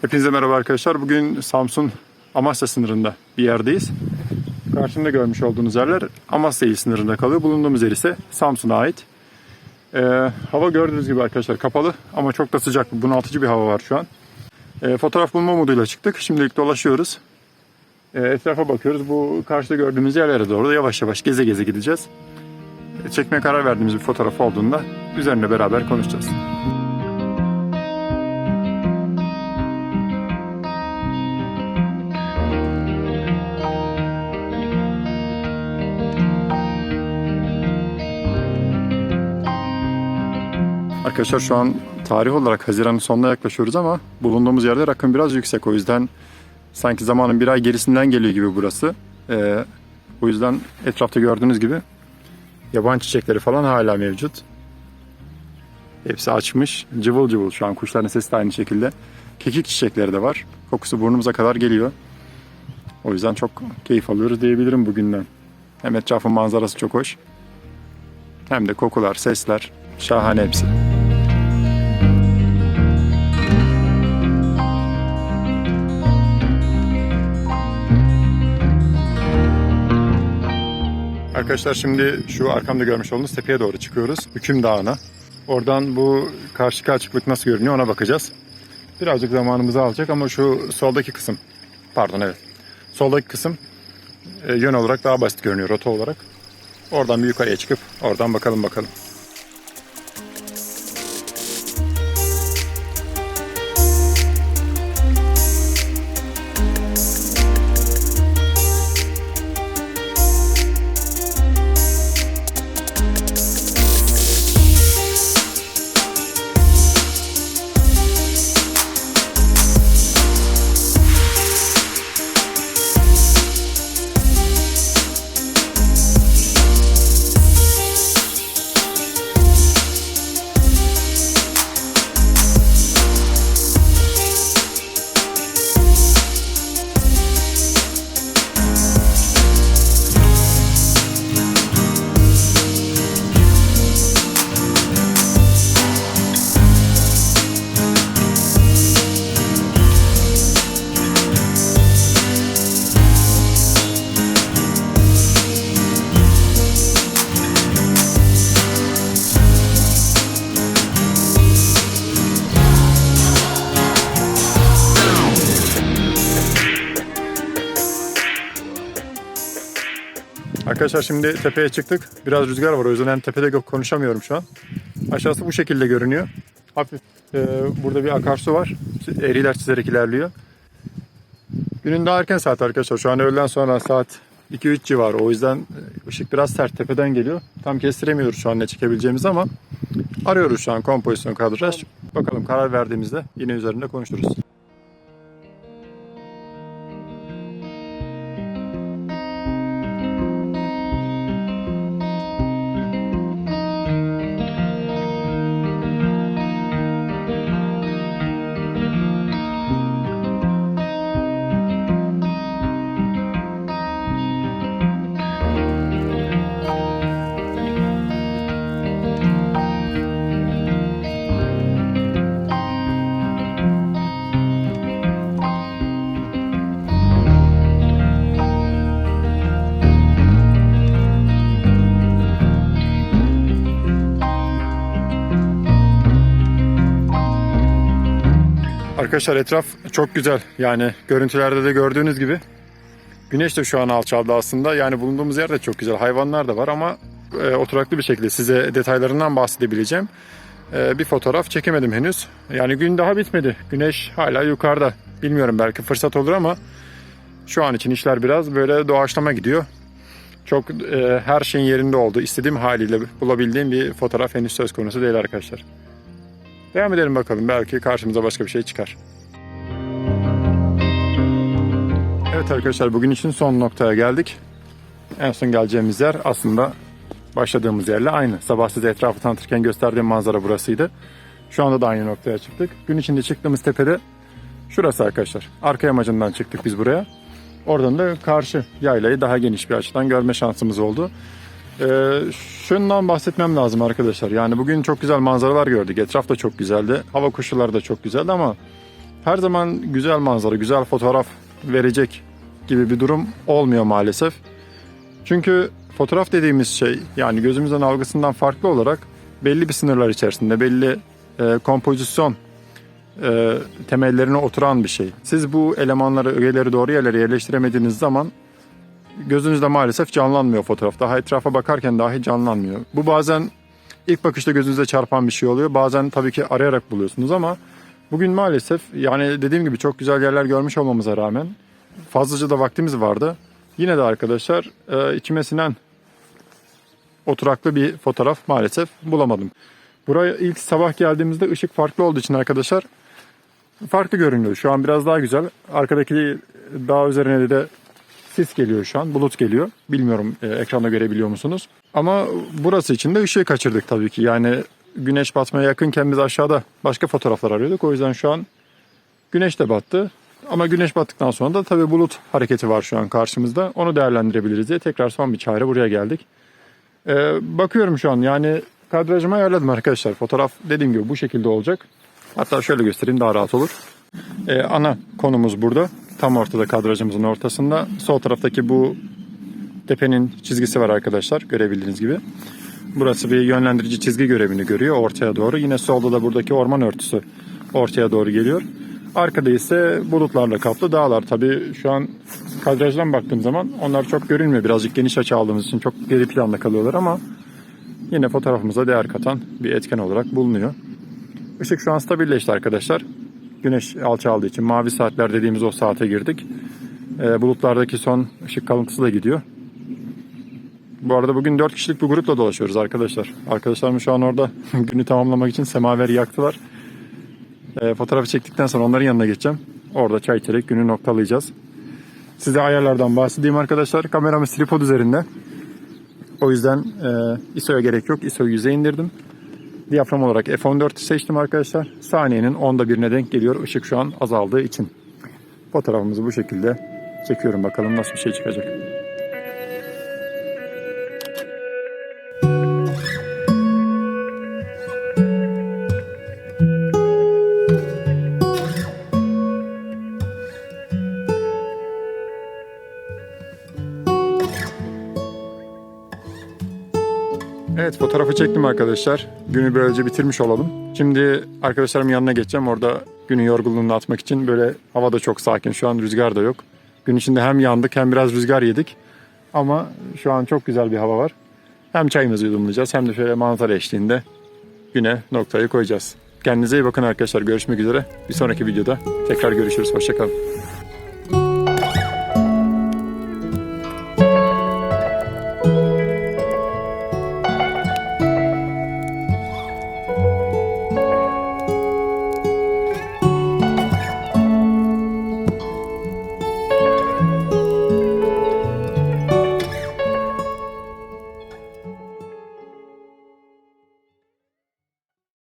Hepinize merhaba arkadaşlar. Bugün Samsun Amasya sınırında bir yerdeyiz. Karşımda görmüş olduğunuz yerler Amasya il sınırında kalıyor. Bulunduğumuz yer ise Samsun'a ait. Ee, hava gördüğünüz gibi arkadaşlar kapalı ama çok da sıcak, bunaltıcı bir hava var şu an. Ee, fotoğraf bulma moduyla çıktık. Şimdilik dolaşıyoruz. Ee, etrafa bakıyoruz. Bu karşıda gördüğümüz yerlere doğru da yavaş yavaş geze geze gideceğiz. Ee, Çekmeye karar verdiğimiz bir fotoğraf olduğunda üzerine beraber konuşacağız. Arkadaşlar şu an tarih olarak Haziran'ın sonuna yaklaşıyoruz ama bulunduğumuz yerde rakım biraz yüksek. O yüzden sanki zamanın bir ay gerisinden geliyor gibi burası. Ee, o yüzden etrafta gördüğünüz gibi yaban çiçekleri falan hala mevcut. Hepsi açmış. Cıvıl cıvıl şu an kuşların sesi de aynı şekilde. Kekik çiçekleri de var. Kokusu burnumuza kadar geliyor. O yüzden çok keyif alıyoruz diyebilirim bugünden. Hem etrafın manzarası çok hoş. Hem de kokular, sesler şahane hepsi. Arkadaşlar şimdi şu arkamda görmüş olduğunuz tepeye doğru çıkıyoruz. Hüküm Dağı'na. Oradan bu karşı açıklık nasıl görünüyor ona bakacağız. Birazcık zamanımızı alacak ama şu soldaki kısım, pardon evet, soldaki kısım e, yön olarak daha basit görünüyor rota olarak. Oradan bir yukarıya çıkıp oradan bakalım bakalım. Arkadaşlar şimdi tepeye çıktık. Biraz rüzgar var o yüzden tepede konuşamıyorum şu an. Aşağısı bu şekilde görünüyor. Hafif e, burada bir akarsu var. Eriler çizerek ilerliyor. Günün daha erken saat arkadaşlar. Şu an öğleden sonra saat 2-3 civarı. O yüzden e, ışık biraz sert tepeden geliyor. Tam kestiremiyoruz şu an ne çekebileceğimizi ama arıyoruz şu an kompozisyon kadraj. Bakalım karar verdiğimizde yine üzerinde konuşuruz. Arkadaşlar etraf çok güzel. Yani görüntülerde de gördüğünüz gibi. Güneş de şu an alçaldı aslında. Yani bulunduğumuz yer de çok güzel. Hayvanlar da var ama e, oturaklı bir şekilde size detaylarından bahsedebileceğim. E, bir fotoğraf çekemedim henüz. Yani gün daha bitmedi. Güneş hala yukarıda. Bilmiyorum belki fırsat olur ama şu an için işler biraz böyle doğaçlama gidiyor. Çok e, her şeyin yerinde oldu. İstediğim haliyle bulabildiğim bir fotoğraf henüz söz konusu değil arkadaşlar. Devam edelim bakalım. Belki karşımıza başka bir şey çıkar. Evet arkadaşlar bugün için son noktaya geldik. En son geleceğimiz yer aslında başladığımız yerle aynı. Sabah size etrafı tanıtırken gösterdiğim manzara burasıydı. Şu anda da aynı noktaya çıktık. Gün içinde çıktığımız tepede şurası arkadaşlar. Arka yamacından çıktık biz buraya. Oradan da karşı yaylayı daha geniş bir açıdan görme şansımız oldu. Ee, şundan bahsetmem lazım arkadaşlar. Yani bugün çok güzel manzaralar gördük. Etraf da çok güzeldi. Hava koşulları da çok güzeldi ama her zaman güzel manzara, güzel fotoğraf verecek gibi bir durum olmuyor maalesef. Çünkü fotoğraf dediğimiz şey yani gözümüzün algısından farklı olarak belli bir sınırlar içerisinde, belli e, kompozisyon e, temellerine oturan bir şey. Siz bu elemanları, ögeleri doğru yerlere yerleştiremediğiniz zaman gözünüzde maalesef canlanmıyor fotoğraf. Daha etrafa bakarken dahi canlanmıyor. Bu bazen ilk bakışta gözünüze çarpan bir şey oluyor. Bazen tabii ki arayarak buluyorsunuz ama bugün maalesef yani dediğim gibi çok güzel yerler görmüş olmamıza rağmen fazlaca da vaktimiz vardı. Yine de arkadaşlar e, içime sinen oturaklı bir fotoğraf maalesef bulamadım. Buraya ilk sabah geldiğimizde ışık farklı olduğu için arkadaşlar farklı görünüyor. Şu an biraz daha güzel. Arkadaki dağ üzerine de sis geliyor şu an. Bulut geliyor. Bilmiyorum e, ekranda görebiliyor musunuz? Ama burası için de ışığı kaçırdık tabii ki. Yani güneş batmaya yakınken biz aşağıda başka fotoğraflar arıyorduk. O yüzden şu an güneş de battı. Ama güneş battıktan sonra da tabii bulut hareketi var şu an karşımızda. Onu değerlendirebiliriz diye tekrar son bir çare buraya geldik. Ee, bakıyorum şu an yani kadrajımı ayarladım arkadaşlar. Fotoğraf dediğim gibi bu şekilde olacak. Hatta şöyle göstereyim daha rahat olur. Ee, ana konumuz burada. Tam ortada kadrajımızın ortasında. Sol taraftaki bu tepenin çizgisi var arkadaşlar görebildiğiniz gibi. Burası bir yönlendirici çizgi görevini görüyor ortaya doğru. Yine solda da buradaki orman örtüsü ortaya doğru geliyor. Arkada ise bulutlarla kaplı dağlar. Tabii şu an kadrajdan baktığım zaman onlar çok görünmüyor. Birazcık geniş açı aldığımız için çok geri planda kalıyorlar ama yine fotoğrafımıza değer katan bir etken olarak bulunuyor. Işık şu an stabilleşti arkadaşlar. Güneş alçaldığı için mavi saatler dediğimiz o saate girdik. Ee, bulutlardaki son ışık kalıntısı da gidiyor. Bu arada bugün 4 kişilik bir grupla dolaşıyoruz arkadaşlar. Arkadaşlarım şu an orada günü tamamlamak için semaveri yaktılar. E, fotoğrafı çektikten sonra onların yanına geçeceğim. Orada çay içerek günü noktalayacağız. Size ayarlardan bahsedeyim arkadaşlar. Kameramız tripod üzerinde. O yüzden e, ISO'ya gerek yok. ISO'yu 100'e indirdim. Diyafram olarak F14 seçtim arkadaşlar. Saniyenin onda birine denk geliyor. Işık şu an azaldığı için. Fotoğrafımızı bu şekilde çekiyorum. Bakalım nasıl bir şey çıkacak. Evet fotoğrafı çektim arkadaşlar. Günü böylece bitirmiş olalım. Şimdi arkadaşlarımın yanına geçeceğim. Orada günün yorgunluğunu atmak için böyle hava da çok sakin. Şu an rüzgar da yok. Gün içinde hem yandık hem biraz rüzgar yedik. Ama şu an çok güzel bir hava var. Hem çayımızı yudumlayacağız hem de şöyle manzara eşliğinde güne noktayı koyacağız. Kendinize iyi bakın arkadaşlar. Görüşmek üzere. Bir sonraki videoda tekrar görüşürüz. Hoşçakalın.